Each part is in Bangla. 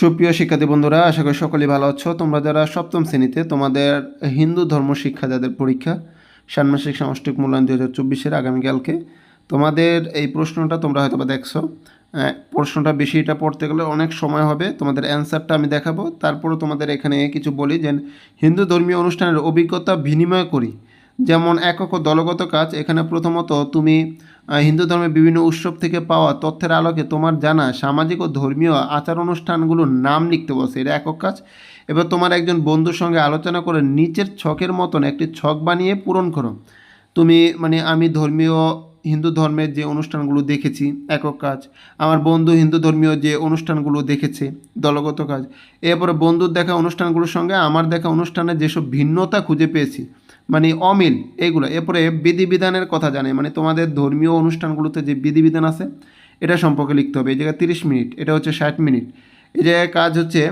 সুপ্রিয় শিক্ষার্থী বন্ধুরা, আশা করি সকলেই ভালো আছো। তোমরা যারা সপ্তম শ্রেণীতে, তোমাদের হিন্দু ধর্ম শিক্ষা যাদের পরীক্ষা, ষান্মাসিক সামষ্টিক মূল্যায়ন দু হাজার চব্বিশের আগামীকালকে, তোমাদের এই প্রশ্নটা তোমরা হয়তো বা দেখছ প্রশ্নটা বেশিটা পড়তে গেলে অনেক সময় হবে, তোমাদের অ্যান্সারটা আমি দেখাবো। তারপরও তোমাদের এখানে কিছু বলি যে, হিন্দু ধর্মীয় অনুষ্ঠানের অভিজ্ঞতা বিনিময় করি। যেমন একক ও দলগত কাজ, এখানে প্রথমত তুমি হিন্দু ধর্মের বিভিন্ন উৎসব থেকে পাওয়া তথ্যের আলোকে তোমার জানা সামাজিক ও ধর্মীয় আচার অনুষ্ঠানগুলোর নাম লিখতে বসে এটা একক কাজ। এবার তোমার একজন বন্ধুর সঙ্গে আলোচনা করে নিচের ছকের মতন একটি ছক বানিয়ে পূরণ করো। তুমি মানে আমি ধর্মীয় হিন্দু ধর্মের যে অনুষ্ঠানগুলো দেখেছি, একক কাজ। আমার বন্ধু হিন্দু ধর্মীয় যে অনুষ্ঠানগুলো দেখেছে, দলগত কাজ। এরপরে বন্ধুর দেখা অনুষ্ঠানগুলোর সঙ্গে আমার দেখা অনুষ্ঠানে যেসব ভিন্নতা খুঁজে পেয়েছি মানে অমিল, এগুলো। এরপরে বিধিবিধানের কথা জানে মানে তোমাদের ধর্মীয় অনুষ্ঠানগুলোতে যে বিধিবিধান আছে, এটা সম্পর্কে লিখতে হবে। এই জায়গায় তিরিশ মিনিট, এটা হচ্ছে ষাট মিনিট। এই জায়গায় কাজ হচ্ছে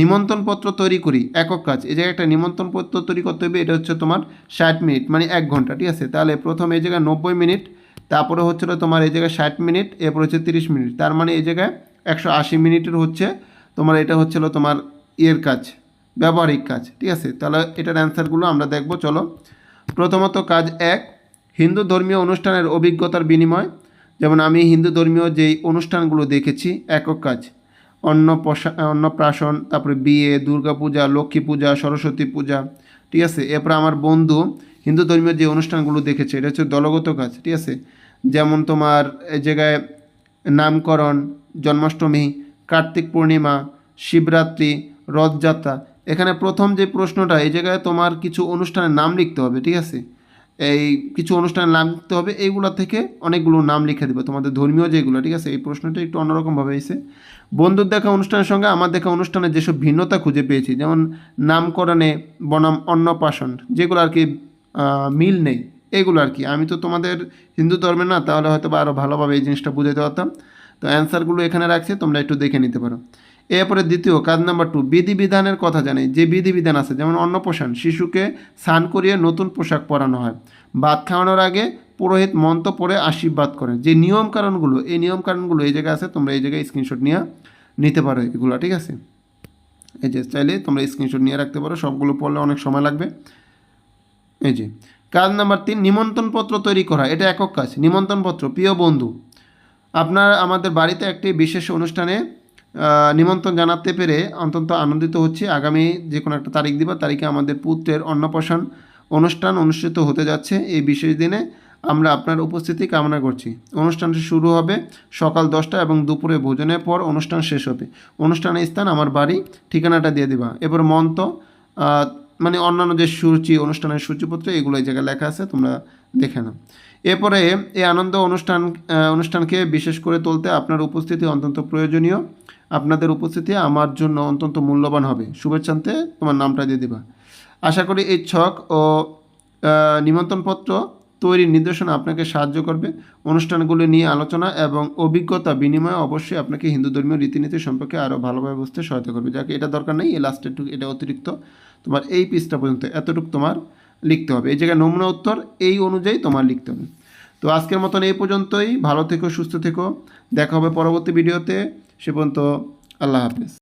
নিমন্ত্রণপত্র তৈরি করি, একক কাজ। এই জায়গায় একটা নিমন্ত্রণপত্র তৈরি করতে হবে, এটা হচ্ছে তোমার ষাট মিনিট মানে এক ঘণ্টা, ঠিক আছে? তাহলে প্রথম এই জায়গায় নব্বই মিনিট তারপরে হচ্ছিল তোমার এই জায়গায় ষাট মিনিট, এরপর হচ্ছে তিরিশ মিনিট। তার মানে এই জায়গায় একশো আশি মিনিটের হচ্ছে তোমার এটা হচ্ছিল তোমার ইয়ের কাজ, ব্যবহারিক কাজ, ঠিক আছে? তাহলে এটার অ্যান্সারগুলো আমরা দেখব, চলো। প্রথমত কাজ এক, হিন্দু ধর্মীয় অনুষ্ঠানের অভিজ্ঞতার বিনিময়। যেমন আমি হিন্দু ধর্মীয় যেই অনুষ্ঠানগুলো দেখেছি, একক কাজ। অন্নপ্রসা অন্নপ্রাশন, তারপরে বিয়ে দুর্গা পূজা লক্ষ্মী পূজা, সরস্বতী পূজা, ঠিক আছে? এরপরে আমার বন্ধু হিন্দু ধর্মীয় যে অনুষ্ঠানগুলো দেখেছে, এটা হচ্ছে দলগত কাজ, ঠিক আছে? যেমন তোমার এই জায়গায় নামকরণ, জন্মাষ্টমী, কার্তিক পূর্ণিমা, শিবরাত্রি, রথযাত্রা। এখানে প্রথম যে প্রশ্নটা, এই জায়গায় তোমার কিছু অনুষ্ঠানের নাম লিখতে হবে, ঠিক আছে? এই কিছু অনুষ্ঠানের নাম লিখতে হবে, এইগুলো থেকে অনেকগুলো নাম লিখে দেবে, তোমাদের ধর্মীয় যেগুলো, ঠিক আছে? এই প্রশ্নটা একটু অন্যরকমভাবে এসে বন্ধুর দেখা অনুষ্ঠানের সঙ্গে আমার দেখা অনুষ্ঠানে যেসব ভিন্নতা খুঁজে পেয়েছি, যেমন নামকরণে বনাম অন্নপ্রাশন, যেগুলো আর কি মিল নেই। এগুলো আর কি। আমি তো তোমাদের হিন্দু ধর্মের না, তাহলে হয়তো বা আরও ভালোভাবে এই জিনিসটা বুঝাতে পারতাম। তো অ্যান্সারগুলো এখানে রাখছি, তোমরা একটু দেখে নিতে পারো। এরপরে দ্বিতীয়, কাজ নাম্বার টু বিধিবিধানের কথা জানি যে বিধিবিধান আছে, যেমন অন্নপ্রাশন, শিশুকে স্নান করিয়ে নতুন পোশাক পরানো হয়। ভাত খাওয়ানোর আগে পুরোহিত মন্ত্র পড়ে আশীর্বাদ করেন যে নিয়ম কারণগুলো এই নিয়ম কারণগুলো এই জায়গায় আছে, তোমরা এই জায়গায় স্ক্রিনশট নিয়ে নিতে পারো এগুলো, ঠিক আছে? এই যে চাইলে তোমরা স্ক্রিনশট নিয়ে রাখতে পারো, সবগুলো পড়লে অনেক সময় লাগবে। এই যে কাজ নাম্বার তিন নিমন্ত্রণপত্র তৈরি করা এটা একক কাজ নিমন্ত্রণপত্র প্রিয় বন্ধু আপনার আমাদের বাড়িতে একটি বিশেষ অনুষ্ঠানে নিমন্ত্রণ জানাতে পেরে অত্যন্ত আনন্দিত হচ্ছি। আগামী যে কোনো একটা তারিখ দিবা তারিখে আমাদের পুত্রের অন্নপ্রাশন অনুষ্ঠান অনুষ্ঠিত হতে যাচ্ছে। এই বিশেষ দিনে আমরা আপনার উপস্থিতি কামনা করছি। অনুষ্ঠানটি শুরু হবে সকাল দশটা এবং দুপুরে ভোজনের পর অনুষ্ঠান শেষ হবে। অনুষ্ঠানের স্থান আমার বাড়ি ঠিকানাটা দিয়ে দিবা। এবার মন্ত্র আহ, মানে অন্যান্য যে সূচি, অনুষ্ঠানের সূচিপত্র, এগুলো এই জায়গায় লেখা আছে, তোমরা দেখে নাও। এরপরে এই আনন্দ অনুষ্ঠান অনুষ্ঠানকে বিশেষ করে তুলতে আপনার উপস্থিতি অত্যন্ত প্রয়োজনীয়। আপনাদের উপস্থিতি আমার জন্য অত্যন্ত মূল্যবান হবে। শুভেচ্ছান্তে তোমার নামটা দিয়ে দিবা। আশা করি এই ছক ও নিমন্ত্রণপত্র তৈরির নির্দেশনা আপনাকে সাহায্য করবে। অনুষ্ঠানগুলি নিয়ে আলোচনা এবং অভিজ্ঞতা বিনিময়ে অবশ্যই আপনাকে হিন্দু ধর্মীয় রীতিনীতি সম্পর্কে আরও ভালোভাবে বুঝতে সহায়তা করবে। যাকে, এটা দরকার নেই, এই লাস্টেরটুকু এটা অতিরিক্ত। তোমার এই পিসটা পর্যন্ত এতটুকু তোমার লিখতে হবে। এই জায়গায় নমুনা উত্তর, এই অনুযায়ী তোমার লিখতে হবে। তো আজকের মতন এই পর্যন্তই। ভালো থেকো, সুস্থ থেকো। দেখা হবে পরবর্তী ভিডিওতে সে পর্যন্ত আল্লাহ হাফেজ।